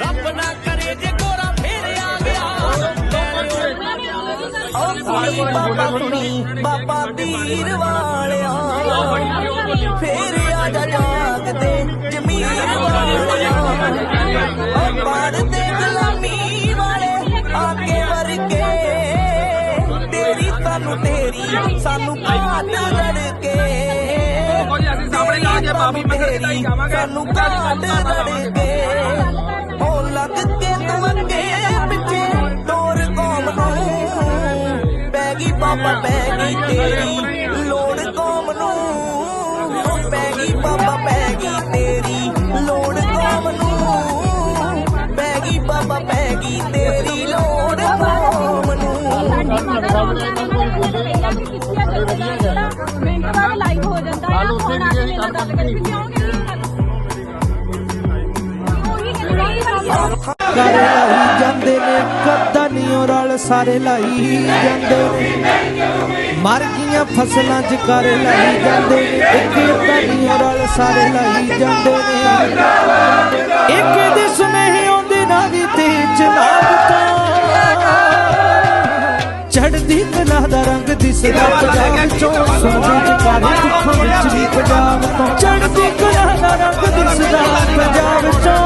ਰੱਬ ਨਾ ਕਰੇ ਜੇ ਗੋਰਾ ਫੇਰ ਆ ਗਿਆ ਬਾਬਾ ਕੁੜੀ ਬਾਬਾ ਵੀਰ ਵਾਲਿਆ ਫੇਰ ਆ ਜਾਗਦੇ ਜਮੀਰ ਵਾਲਿਆਂ ਉਹ ਪੜਦੇ ਗੁਲਾਮੀ ਵਾਲੇ ਆਕੇ ਵਰਗੇ ਤੇਰੀ ਸਾਨੂੰ ਤੇਰੀ ਸਾਨੂੰ ਕਾਟ ਲੜਕੇ ਸਾਹਮਣੇ ਲਾ ਕੇ ਬਾਬੀ ਮੰਦਰ ਚੜਾਈ ਜਾਵਾਂਗੇ। ਸਾਨੂੰ ਕਾਟ ਲੜਕੇ ਉਹ ਲੱਗ ਕੇ ਤਮੰਗੇ ਪਿੱਛੇ ਤੋਰ ਕੌਮ ਨੂੰ ਪੈ ਗਈ ਬਾਬਾ ਤੇਰੀ ਬਾਬਾ ਪੈ ਗਈ ਤੇਰੀ ਲੋੜ ਕੌਮ ਨੂੰ। ਮਿੰਟ ਬਾਅਦ ਲਾਈਵ ਹੋ ਜਾਂਦਾ ਹੈ ਹੁਣ ਆ ਕੇ ਗੱਲ ਕਰੀ ਵੀ ਆਉਣਗੇ ਉਹੀ ਗੱਲ ਕਰ ਲਾਈ ਜਾਂਦੇ ਨੇ ਕੱਦਾ ਨਹੀਂ ਰਲ ਸਾਰੇ ਲਾਈ ਜਾਂਦੇ ਨੇ। ਮਰ ਗਈਆਂ ਫਸਲਾਂ 'ਚ ਕਰ ਲਾਈ ਜਾਂਦੇ ਨੇ। ਇੱਕ ਅੱਧਾ ਨਹੀਂ ਰਲ ਸਾਰੇ ਲਾਈ ਜਾਂਦੇ ਨੇ। ਦਾ ਰੰਗ ਦਿਸਦਾ ਪੰਜਾਬ ਚੋਂ ਸੁਣਦੇ ਜਕਾਰੇ ਦੁੱਖਾਂ ਵਿੱਚ ਵੀ ਪੰਜਾਬ ਤੋਂ ਚੜਦੀ ਕਲਾ ਦਾ ਰੰਗ ਦਿਸਦਾ ਪੰਜਾਬ ਚੋਂ